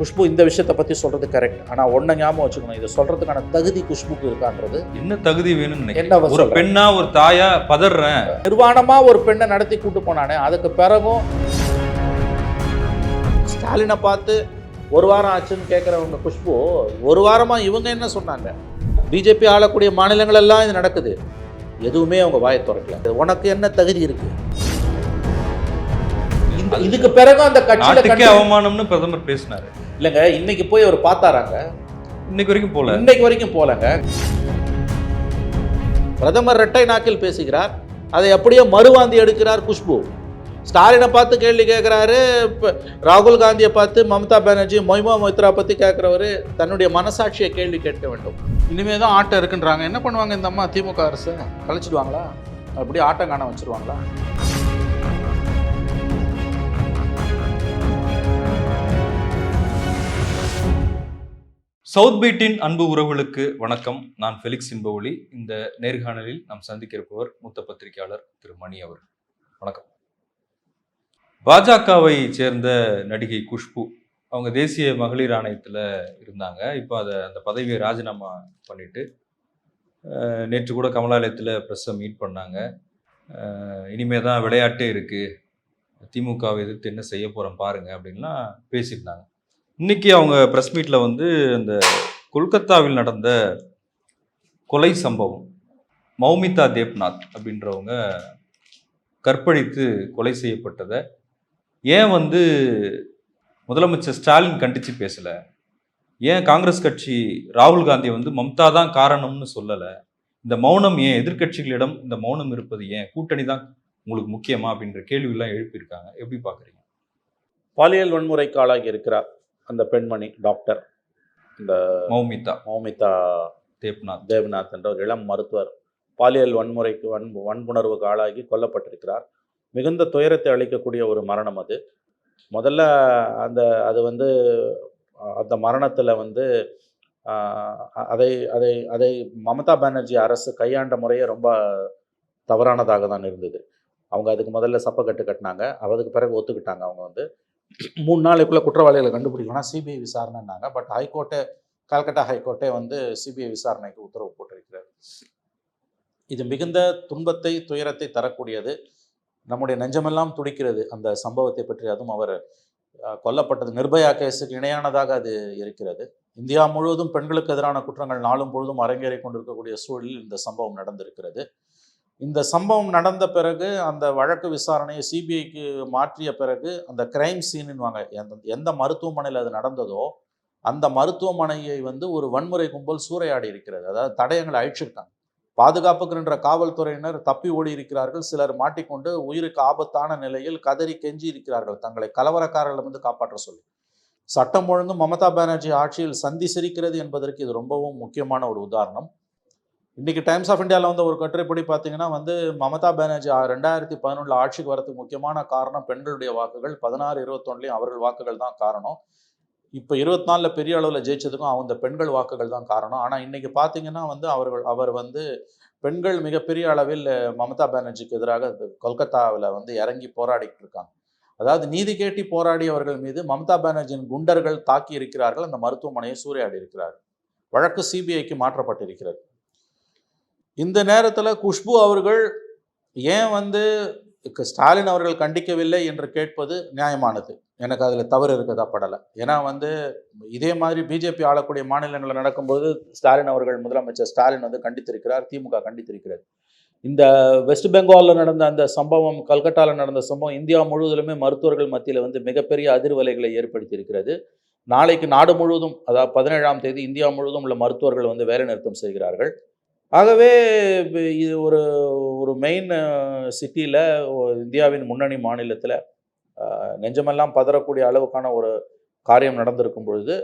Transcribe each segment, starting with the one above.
குஷ்பு இந்த விஷயத்தை பற்றி சொல்கிறது கரெக்ட் ஆனால் ஒன்றை ஞாபகம் வச்சுக்கணும். இதை சொல்கிறதுக்கான தகுதி குஷ்புக்கு இருக்கான்றது. என்ன தகுதி வேணும்னு என்ன ஒரு? பெண்ணா ஒரு தாயா பதறேன் நிர்வாணமாக ஒரு பெண்ணை நடத்தி கூட்டு போனானே அதுக்கு பிறகும் ஸ்டாலினை பார்த்து ஒரு வாரம் ஆச்சுன்னு கேட்குறவங்க குஷ்பு ஒரு வாரமாக இவங்க என்ன சொன்னாங்க? பிஜேபி ஆளக்கூடிய மாநிலங்கள் எல்லாம் இது நடக்குது. எதுவுமே அவங்க வாயை திறக்கல. உனக்கு என்ன தகுதி இருக்கு? இதுக்கு பிறகு அந்த கட்சியில அவமானம்னு பிரதமர் பேசினாரு. இல்லைங்க இன்னைக்கு போய் அவர் பார்த்தாராங்க. இன்னைக்கு வரைக்கும் போல. இன்னைக்கு வரைக்கும் போலங்க. பிரதமர் இரட்டை நாக்கில் பேசுகிறார். அதை அப்படியே மறுவாந்தி எடுக்கிறார் குஷ்பு. ஸ்டாலினை பார்த்து கேள்வி கேட்குறாரு இப்போ ராகுல் காந்தியை பார்த்து மம்தா பானர்ஜி மொய்மா மொய்த்ரா பற்றி கேட்குறவர் தன்னுடைய மனசாட்சியை கேள்வி கேட்க வேண்டும். இனிமே தான் ஆட்டம் இருக்குன்றாங்க. என்ன பண்ணுவாங்க இந்த அம்மா? திமுக அரசு. கழிச்சிடுவாங்களா அப்படியே ஆட்டம் காண வச்சிருவாங்களா? சவுத் பீட்டின் அன்பு உறவுகளுக்கு வணக்கம். நான் ஃபெலிக்ஸ் இன்பவொலி இந்த நேர்காணலில் நாம் சந்திக்க இருப்பவர் மூத்த பத்திரிகையாளர் திரு மணி அவர் வணக்கம். பாஜகவை சேர்ந்த நடிகை குஷ்பு அவங்க தேசிய மகளிர் ஆணையத்தில் இருந்தாங்க. இப்போ அதை அந்த பதவியை ராஜினாமா பண்ணிட்டு நேற்று கூட கமலாலயத்தில் ப்ரெஸ்ஸை மீட் பண்ணாங்க. இனிமே தான் விளையாட்டே இருக்குது திமுகவை எதிர்த்து என்ன செய்ய போகிறோம் பாருங்கள் அப்படின்லாம் பேசியிருந்தாங்க. இன்னைக்கு அவங்க ப்ரெஸ் மீட்டில் வந்து அந்த கொல்கத்தாவில் நடந்த கொலை சம்பவம் மௌமிதா தேப்நாத் அப்படின்றவங்க கற்பழித்து கொலை செய்யப்பட்டதை ஏன் வந்து முதலமைச்சர் ஸ்டாலின் கண்டித்து பேசலை? ஏன் காங்கிரஸ் கட்சி ராகுல் காந்தி வந்து மம்தா தான் காரணம்னு சொல்லலை? இந்த மௌனம் ஏன் எதிர்க்கட்சிகளிடம் இந்த மௌனம் இருப்பது ஏன்? கூட்டணி தான் உங்களுக்கு முக்கியமா அப்படின்ற கேள்வியெல்லாம் எழுப்பியிருக்காங்க. எப்படி பார்க்குறீங்க? பாலியல் வன்முறைக்கு ஆளாகி இருக்கிறார். அந்த பெண்மணி டாக்டர் இந்த மௌமிதா. மௌமிதா தேப்நாத் தேவநாத் என்ற ஒரு இளம் மருத்துவர் பாலியல் வன்முறைக்கு வன் வன்புணர்வுக்கு ஆளாகி கொல்லப்பட்டிருக்கிறார். மிகுந்த துயரத்தை அளிக்கக்கூடிய ஒரு மரணம் அது. முதல்ல அந்த அது வந்து அந்த மரணத்தில் வந்து அதை அதை அதை மமதா பானர்ஜி அரசு கையாண்ட முறையே ரொம்ப தவறானதாக தான் இருந்தது. அவங்க அதுக்கு முதல்ல சப்பக்கட்டு கட்டினாங்க. அதுக்கு பிறகு ஒத்துக்கிட்டாங்க அவங்க வந்து. மூணு நாளைக்குள்ளே குற்றவாளிகளை கண்டுபிடிக்கணும்னா சிபிஐ விசாரணைன்னாங்க. பட் ஹைகோர்ட்டே கல்கட்டா ஹைகோர்ட்டே வந்து சிபிஐ விசாரணைக்கு உத்தரவு போட்டிருக்கிறது இது மிகுந்த துன்பத்தை துயரத்தை தரக்கூடியது. நம்முடைய நெஞ்சமெல்லாம் துடிக்கிறது அந்த சம்பவத்தை பற்றி. அதுவும் அவர் அஹ், கொல்லப்பட்டது. நிர்பயா கேஸுக்கு இணையானதாக அது இருக்கிறது. இந்தியா முழுவதும் பெண்களுக்கு எதிரான குற்றங்கள் நாளும் பொழுதும் அரங்கேறி கொண்டிருக்கக்கூடிய சூழலில் இந்த சம்பவம் நடந்திருக்கிறது. இந்த சம்பவம் நடந்த பிறகு அந்த வழக்கு விசாரணையை சிபிஐக்கு மாற்றிய பிறகு அந்த கிரைம் சீனுவாங்க எந்த எந்த மருத்துவமனையில் அது நடந்ததோ அந்த மருத்துவமனையை வந்து ஒரு வன்முறை கும்பல் சூறையாடி இருக்கிறது. அதாவது தடயங்களை அழிச்சிருக்காங்க. பாதுகாப்புக்குன்ற காவல்துறையினர் தப்பி ஓடி இருக்கிறார்கள். சிலர் மாட்டிக்கொண்டு உயிருக்கு ஆபத்தான நிலையில் கதறி கெஞ்சி இருக்கிறார்கள். தங்களை கலவரக்காரர்களிடமிருந்து காப்பாற்ற சொல்லி. சட்டம் ஒழுங்கு மமதா பானர்ஜி ஆட்சியில் சந்தி சிரிக்கிறது என்பதற்கு இது ரொம்பவும் முக்கியமான ஒரு உதாரணம். இன்றைக்கி டைம்ஸ் ஆஃப் இந்தியாவில் வந்து ஒரு கட்டுரைப்படி பார்த்தீங்கன்னா வந்து மமதா பானர்ஜி ரெண்டாயிரத்தி பதினொன்றில் ஆட்சிக்கு வரதுக்கு முக்கியமான காரணம் பெண்களுடைய வாக்குகள். பதினாறு இருபத்தொன்னுலையும் அவர்கள் வாக்குகள் தான் காரணம். இப்போ இருபத்தி நாலில் பெரிய அளவில் ஜெயிச்சதுக்கும் அந்த பெண்கள் வாக்குகள் தான் காரணம். ஆனால் இன்றைக்கி பார்த்தீங்கன்னா வந்து அவர்கள் அவர் வந்து பெண்கள் மிகப்பெரிய அளவில் மமதா பானர்ஜிக்கு எதிராக கொல்கத்தாவில் வந்து இறங்கி போராடிட்டு இருக்காங்க. அதாவது நீதி கேட்டி போராடியவர்கள் மீது மமதா பானர்ஜியின் குண்டர்கள் தாக்கி இருக்கிறார்கள் அந்த மருத்துவமனையை சூறையாடி இருக்கிறார்கள் வழக்கு சிபிஐக்கு மாற்றப்பட்டிருக்கிறது. இந்த நேரத்தில் குஷ்பு அவர்கள் ஏன் வந்து ஸ்டாலின் அவர்கள் கண்டிக்கவில்லை என்று கேட்பது நியாயமானது. எனக்கு அதில் தவறு இருக்கதா படலை. ஏன்னா வந்து இதே மாதிரி பிஜேபி ஆளக்கூடிய மாநிலங்களில் நடக்கும்போது ஸ்டாலின் அவர்கள் முதலமைச்சர் ஸ்டாலின் வந்து கண்டித்திருக்கிறார் திமுக கண்டித்திருக்கிறது. இந்த வெஸ்ட் பெங்காலில் நடந்த அந்த சம்பவம் கல்கட்டாவில் நடந்த சம்பவம் இந்தியா முழுவதிலுமே மருத்துவர்கள் மத்தியில் வந்து மிகப்பெரிய அதிர்வலைகளை ஏற்படுத்தி இருக்கிறது நாளைக்கு நாடு முழுவதும் அதாவது பதினேழாம் தேதி இந்தியா முழுவதும் உள்ள மருத்துவர்கள் வந்து வேலைநிறுத்தம் செய்கிறார்கள். ஆகவே இது ஒரு ஒரு மெயின் சிட்டியில் இந்தியாவின் முன்னணி மாநிலத்தில் நெஞ்சமெல்லாம் பதறக்கூடிய அளவுக்கான ஒரு காரியம் நடந்திருக்கும் பொழுது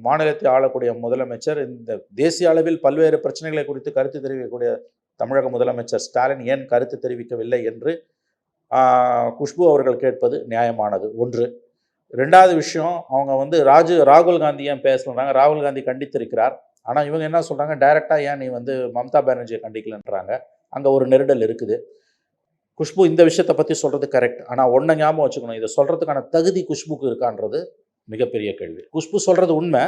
மாநிலத்தை ஆளக்கூடிய முதலமைச்சர் இந்த தேசிய அளவில் பல்வேறு பிரச்சனைகளை குறித்து கருத்து தெரிவிக்கக்கூடிய தமிழக முதலமைச்சர் ஸ்டாலின் ஏன் கருத்து தெரிவிக்கவில்லை என்று குஷ்பு அவர்கள் கேட்பது நியாயமானது. ஒன்று. ரெண்டாவது விஷயம் அவங்க வந்து ராஜு ராகுல் காந்தி ஏன் பேசலாங்க ராகுல் காந்தி கண்டித்திருக்கிறார். ஆனால் இவங்க என்ன சொல்கிறாங்க டைரெக்டாக ஏன் நீ வந்து மம்தா பானர்ஜியை கண்டிக்கலன்றாங்க? அங்கே ஒரு நெருடல் இருக்குது. குஷ்பு இந்த விஷயத்தை பற்றி சொல்கிறது கரெக்ட். ஆனால் ஒன்றை ஞாபகம் வச்சுக்கணும். இதை சொல்கிறதுக்கான தகுதி குஷ்புக்கு இருக்கான்றது மிகப்பெரிய கேள்வி. குஷ்பு சொல்கிறது உண்மை.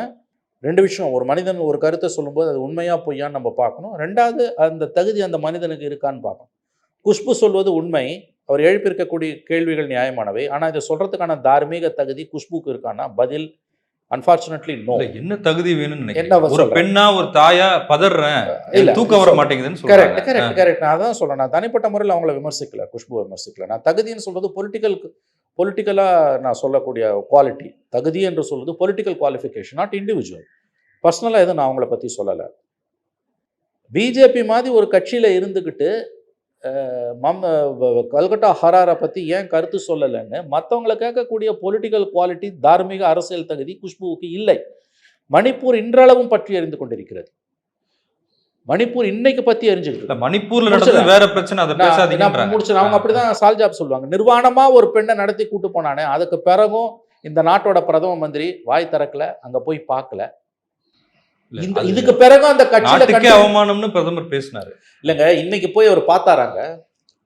ரெண்டு விஷயம். ஒரு மனிதன் ஒரு கருத்தை சொல்லும்போது அது உண்மையாக பொய்யான்னு நம்ம பார்க்கணும். ரெண்டாவது அந்த தகுதி அந்த மனிதனுக்கு இருக்கான்னு பார்க்கணும். குஷ்பு சொல்வது உண்மை. அவர் எழுப்பியிருக்கக்கூடிய கேள்விகள் நியாயமானவை. ஆனால் இதை சொல்கிறதுக்கான தார்மீக தகுதி குஷ்புக்கு இருக்கான்னா பதில் அன்ஃபார்ச்சுனேட்லி நோ என்ன தகுதி வேணும்னு என்ன ஒரு? பெண்ணா ஒரு தாயா பதறேன் இல்ல, தூக்கம் வர. மாட்டேங்குதுன்னு கரெக்ட் கரெக்ட் கரெக்ட் நான் அதான் சொல்றேன். நான் தனிப்பட்ட முறையில் அவங்கள விமர்சிக்கல குஷ்பு விமர்சிக்கல. நான் தகுதின்னு சொல்றது பொலிட்டிக்கல் பொலிட்டிக்கலாக நான் சொல்லக்கூடிய குவாலிட்டி தகுதி என்று சொல்வது பொலிட்டிக்கல் குவாலிஃபிகேஷன் நாட் இண்டிவிஜுவல் பர்சனலாக எதுவும் நான் அவங்கள பற்றி சொல்லலை. பிஜேபி மாதிரி ஒரு கட்சியில் இருந்துக்கிட்டு மம் கல்கட்டா ஹராரை பற்றி ஏன் கருத்து சொல்லலைன்னு மற்றவங்களை கேட்கக்கூடிய பொலிட்டிக்கல் குவாலிட்டி தார்மீக அரசியல் தகுதி குஷ்புவுக்கு இல்லை. மணிப்பூர் இன்றளவும் பற்றி அறிந்து கொண்டிருக்கிறது. மணிப்பூர் இன்னைக்கு பற்றி அறிஞ்சுக்கிட்டு மணிப்பூர்ல வேற பிரச்சனை அதை முடிச்சிடுறேன். அவங்க அப்படிதான் சால்ஜாப் சொல்லுவாங்க. நிர்வாணமா ஒரு பெண்ணை நடத்தி கூட்டு போனானே அதுக்கு பிறகும் இந்த நாட்டோட பிரதம மந்திரி வாய் திறக்கல அங்க போய் பார்க்கல. இதுக்கு பிறகும் அந்த கட்சியில அவமானம்னு பிரதமர் பேசினாரு. இல்லைங்க இன்னைக்கு போய் அவர் பார்த்தாராங்க?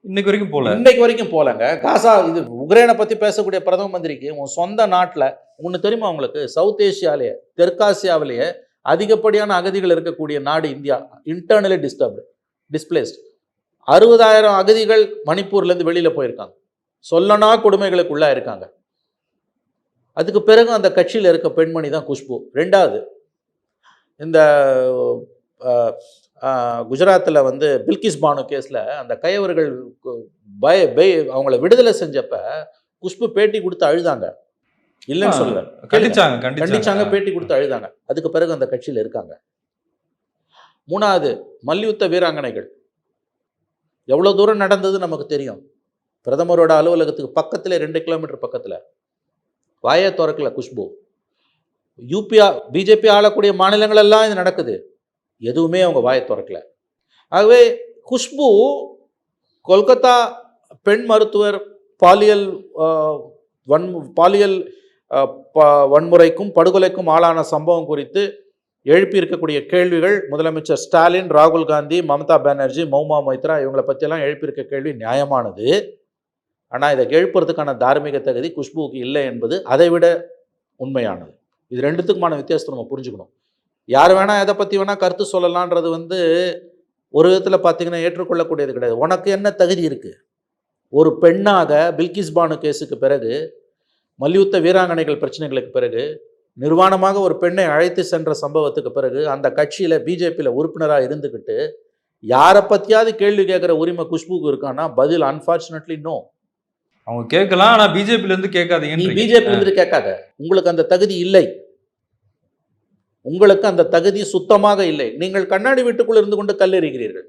இன்னைக்கு வரைக்கும் போல. இன்னைக்கு வரைக்கும் போலங்க. காசா இது உக்ரைனை பத்தி பேசக்கூடிய பிரதம மந்திரிக்கு உன் சொந்த நாட்டுல ஒண்ணு தெரியுமா உங்களுக்கு? சவுத் ஏசியாலேயே தெற்காசியாவிலேயே அதிகப்படியான அகதிகள் இருக்கக்கூடிய நாடு இந்தியா. இன்டர்னலி டிஸ்டர்ப்டு டிஸ்பிளேஸ்ட் அறுபதாயிரம் அகதிகள் மணிப்பூர்ல இருந்து வெளியில போயிருக்காங்க. சொல்லனா கொடுமைகளுக்குள்ளா இருக்காங்க அதுக்கு பிறகு அந்த கட்சியில் இருக்க பெண்மணி தான் குஷ்பு. ரெண்டாவது இந்த குஜராத்தில் வந்து பில்கிஸ் பானு கேஸில் அந்த கையவர்கள் பய பய அவங்கள விடுதலை செஞ்சப்ப குஷ்பு பேட்டி கொடுத்து அழுதாங்க. இல்லைன்னு சொல்லல. கண்டிச்சாங்க கண்டிச்சாங்க. பேட்டி கொடுத்து அழுதாங்க. அதுக்கு பிறகு அந்த கட்சியில் இருக்காங்க. மூணாவது மல்யுத்த வீராங்கனைகள். எவ்வளோ தூரம் நடந்தது நமக்கு தெரியும். பிரதமரோட அலுவலகத்துக்கு பக்கத்துல ரெண்டு கிலோமீட்டர் பக்கத்துல. வாயை திறக்கல குஷ்பு. யூபியா பிஜேபி ஆளக்கூடிய மாநிலங்களெல்லாம் இது நடக்குது. எதுவுமே அவங்க வாயை திறக்கல. ஆகவே குஷ்பு கொல்கத்தா பெண் மருத்துவர் பாலியல் வன் பாலியல் ப- வன்முறைக்கும் படுகொலைக்கும் ஆளான சம்பவம் குறித்து எழுப்பியிருக்கக்கூடிய கேள்விகள் முதலமைச்சர் ஸ்டாலின் ராகுல் காந்தி மம்தா பானர்ஜி மௌமா மைத்ரா இவங்களை பற்றியெல்லாம் எழுப்பியிருக்க கேள்வி நியாயமானது. ஆனால் இதை எழுப்புறதுக்கான தார்மீக தகுதி குஷ்புவுக்கு இல்லை என்பது அதைவிட உண்மையானது. இது ரெண்டுத்துக்குமான வித்தியாசத்தை நம்ம புரிஞ்சுக்கணும். யார் வேணால் எதை பற்றி வேணால் கருத்து சொல்லலான்றது வந்து ஒரு விதத்தில் பார்த்தீங்கன்னா ஏற்றுக்கொள்ளக்கூடியது கிடையாது. உனக்கு என்ன தகுதி இருக்குது ஒரு பெண்ணாக பில்கிஸ் பானு கேஸுக்கு பிறகு மல்யுத்த வீராங்கனைகள் பிரச்சனைகளுக்கு பிறகு நிர்வாணமாக ஒரு பெண்ணை அழைத்து சென்ற சம்பவத்துக்கு பிறகு அந்த கட்சியில் பிஜேபியில் உறுப்பினராக இருந்துக்கிட்டு யாரை பற்றியாவது கேள்வி கேட்குற உரிமை குஷ்புக்கு இருக்கான்னா பதில் அன்ஃபார்ச்சுனேட்லி நோ அவங்க கேட்கலாம் ஆனா பிஜேபில இருந்து நீ கேட்காதீங்க பிஜேபி இருந்துட்டு கேட்காத. உங்களுக்கு அந்த தகுதி இல்லை. உங்களுக்கு அந்த தகுதி சுத்தமாக இல்லை. நீங்கள் கண்ணாடி வீட்டுக்குள் இருந்து கொண்டு கல்லெறிகிறீர்கள்.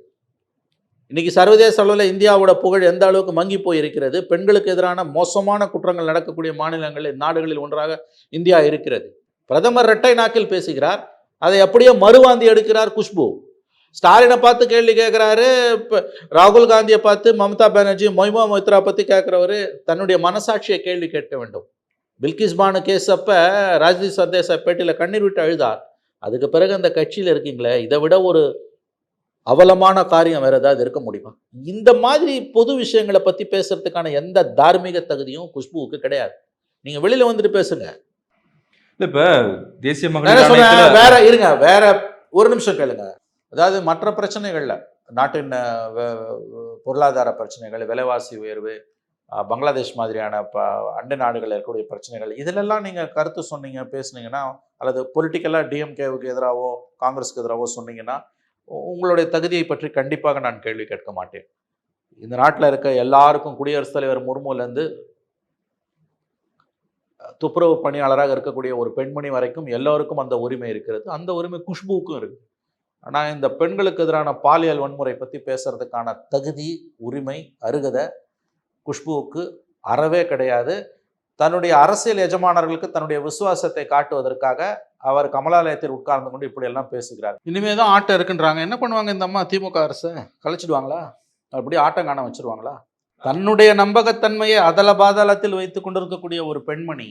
இன்னைக்கு சர்வதேச அளவில் இந்தியாவோட புகழ் எந்த அளவுக்கு மங்கி போய் இருக்கிறது பெண்களுக்கு எதிரான மோசமான குற்றங்கள் நடக்கக்கூடிய மாநிலங்களில் நாடுகளில் ஒன்றாக இந்தியா இருக்கிறது. பிரதமர் இரட்டை நாக்கில் பேசுகிறார். அதை அப்படியே மறுவாந்தி எடுக்கிறார் குஷ்பு. ஸ்டாலினை பார்த்து கேள்வி கேட்குறாரு இப்போ ராகுல் காந்தியை பார்த்து மம்தா பானர்ஜி மொய்மா மொய்த்ரா பற்றி கேட்குறவர் தன்னுடைய மனசாட்சியை கேள்வி கேட்க வேண்டும். பில்கிஸ் பானு கேஸ் அப்போ ராஜ்தீப் சர்தேசாய் பேட்டியில் கண்ணீர் விட்டு அழுதார். அதுக்கு பிறகு அந்த கட்சியில் இருக்கீங்களே இதை விட ஒரு அவலமான காரியம் வேற ஏதாவது இருக்க முடியுமா? இந்த மாதிரி பொது விஷயங்களை பற்றி பேசுறதுக்கான எந்த தார்மீக தகுதியும் குஷ்புவுக்கு கிடையாது. நீங்கள் வெளியில் வந்துட்டு பேசுங்க. இல்ல இப்ப தேசிய மகளிர் வேற இருங்க வேற ஒரு நிமிஷம் கேளுங்க. அதாவது மற்ற பிரச்சனைகளில் நாட்டின் பொருளாதார பிரச்சனைகள் விலைவாசி உயர்வு பங்களாதேஷ் மாதிரியான ப அண்டை நாடுகளில் இருக்கக்கூடிய பிரச்சனைகள் இதிலெல்லாம் நீங்கள் கருத்து சொன்னீங்க பேசுனீங்கன்னா அல்லது பொலிட்டிக்கலாக டிஎம்கேவுக்கு எதிராகவோ காங்கிரஸுக்கு எதிராகவோ சொன்னீங்கன்னா உங்களுடைய தகுதியை பற்றி கண்டிப்பாக நான் கேள்வி கேட்க மாட்டேன். இந்த நாட்டில் இருக்க எல்லாருக்கும் குடியரசுத் தலைவர் முர்முலேருந்து துப்புரவு பணியாளராக இருக்கக்கூடிய ஒரு பெண்மணி வரைக்கும் எல்லோருக்கும் அந்த உரிமை இருக்கிறது. அந்த உரிமை குஷ்புவுக்கும் இருக்குது ஆனால் இந்த பெண்களுக்கு எதிரான பாலியல் வன்முறை பற்றி பேசுகிறதுக்கான தகுதி உரிமை அருகதை குஷ்புவுக்கு அறவே கிடையாது. தன்னுடைய அரசியல் எஜமானர்களுக்கு தன்னுடைய விசுவாசத்தை காட்டுவதற்காக அவர் கமலாலயத்தில் உட்கார்ந்து கொண்டு இப்படியெல்லாம் பேசுகிறார். இனிமே தான் ஆட்டம் இருக்குன்றாங்க. என்ன பண்ணுவாங்க இந்த அம்மா? திமுக அரசு கழிச்சிடுவாங்களா அப்படி ஆட்டம் காண வச்சுருவாங்களா? தன்னுடைய நம்பகத்தன்மையை அதல பாதாளத்தில் வைத்து கொண்டிருக்கக்கூடிய ஒரு பெண்மணி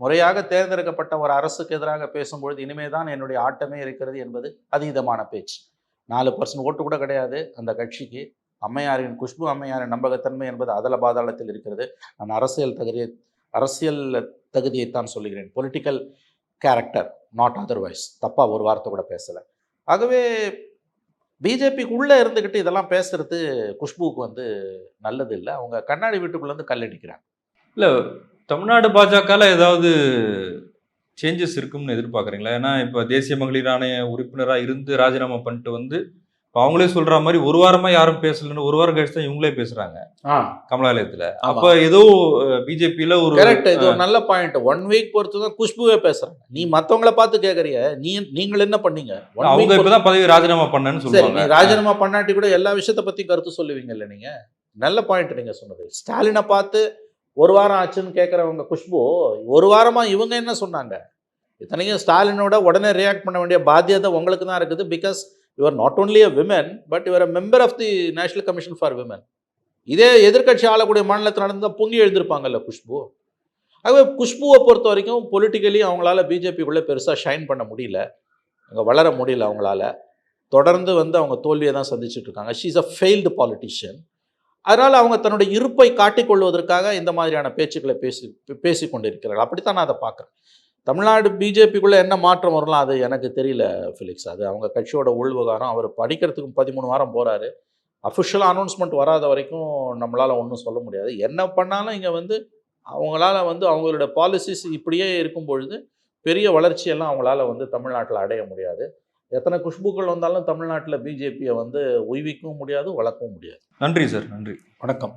முறையாக தேர்ந்தெடுக்கப்பட்ட ஒரு அரசுக்கு எதிராக பேசும்பொழுது இனிமே தான் என்னுடைய ஆட்டமே இருக்கிறது என்பது அதீதமான பேச்சு. நாலு பர்சன்ட் ஓட்டு கூட கிடையாது. அந்த கட்சிக்கு அம்மையாரின் குஷ்பு அம்மையாரின் நம்பகத்தன்மை என்பது அதல பாதாளத்தில் இருக்கிறது. நான் அரசியல் தகுதியை அரசியல் தகுதியைத்தான் சொல்லுகிறேன். பொலிட்டிக்கல் கேரக்டர் நாட் அதர்வைஸ் தப்பாக ஒரு வார்த்தை கூட பேசலை. ஆகவே பிஜேபிக்குள்ளே இருந்துக்கிட்டு இதெல்லாம் பேசுறது குஷ்புவுக்கு வந்து நல்லது இல்லை. அவங்க கண்ணாடி வீட்டுக்குள்ளேருந்து கல்லடிக்கிறாங்க. இல்லை தமிழ்நாடு பாஜகவில் ஏதாவது சேஞ்சஸ் இருக்கும்னு எதிர்பார்க்குறீங்களா? ஏன்னா இப்போ தேசிய மகளிர் ஆணைய உறுப்பினராக இருந்து ராஜினாமா பண்ணிட்டு வந்து இப்போ அவங்களே சொல்ற மாதிரி ஒரு வாரமா யாரும் பேசலன்னு ஒரு வாரம் கழிச்சு தான் இவங்களே பேசுறாங்க. ஆ. கமலாலயத்துல. அப்ப ஏதோ பிஜேபியில ஒரு கரெக்ட் இது ஒரு நல்ல பாயிண்ட் ஒன் வீக் பொறுத்து தான் குஷ்புவே பேசுறாங்க. நீ மத்தவங்கள பார்த்து கேக்குறிய நீ நீங்கள் என்ன பண்ணீங்க? அவங்க பொறுத்து- இப்பதான் பதவி ராஜினாமா பண்ணேன்னு சொல்லுவாங்க. ராஜினாமா பண்ணாட்டி கூட எல்லா விஷயத்த பத்தி கருத்து சொல்லுவீங்கல்ல நீங்க? நல்ல பாயிண்ட் நீங்க சொன்னது. ஸ்டாலினை பார்த்து ஒரு வாரம் ஆச்சுன்னு கேட்குறவங்க குஷ்பு ஒரு வாரமாக இவங்க என்ன சொன்னாங்க? இத்தனையும் ஸ்டாலினோட உடனே ரியாக்ட் பண்ண வேண்டிய பாத்தியதை உங்களுக்கு தான் இருக்குது because your not only a women but your a member of the national commission for women இதே எதிர்க்கட்சி ஆளக்கூடிய மாநிலத்தில் நடந்தால் பொங்கி எழுந்திருப்பாங்கல்ல குஷ்பு? ஆகவே குஷ்புவை பொறுத்த வரைக்கும் பொலிட்டிக்கலி அவங்களால பிஜேபிக்குள்ளே பெருசாக ஷைன் பண்ண முடியல. அங்கே வளர முடியல அவங்களால. தொடர்ந்து வந்து அவங்க தோல்வியை தான் சந்திச்சுட்டு இருக்காங்க. She is a failed politician அதனால் அவங்க தன்னுடைய இருப்பை காட்டிக்கொள்வதற்காக இந்த மாதிரியான பேச்சுக்களை பேசி பேசி கொண்டிருக்கிறார்கள். அப்படித்தான் நான் அதை பார்க்குறேன். தமிழ்நாடு பிஜேபிக்குள்ளே என்ன மாற்றம் வரலாம் அது எனக்கு தெரியல ஃபிலிக்ஸ். அது அவங்க கட்சியோட உள்விவகாரம். அவர் படிக்கிறதுக்கு பதிமூணு வாரம் போகிறாரு அஃபிஷியல் அனௌன்ஸ்மெண்ட் வராத வரைக்கும் நம்மளால் ஒன்றும் சொல்ல முடியாது. என்ன பண்ணாலும் இங்கே வந்து அவங்களால வந்து அவங்களோட பாலிசிஸ் இப்படியே இருக்கும் பொழுது பெரிய வளர்ச்சியெல்லாம் அவங்களால வந்து தமிழ்நாட்டில் அடைய முடியாது. எத்தனை குஷ்புக்கள் வந்தாலும் தமிழ்நாட்டில் பிஜேபியை வந்து உய்விக்கவும் முடியாது வளர்க்கவும் முடியாது. நன்றி சார். நன்றி. வணக்கம்.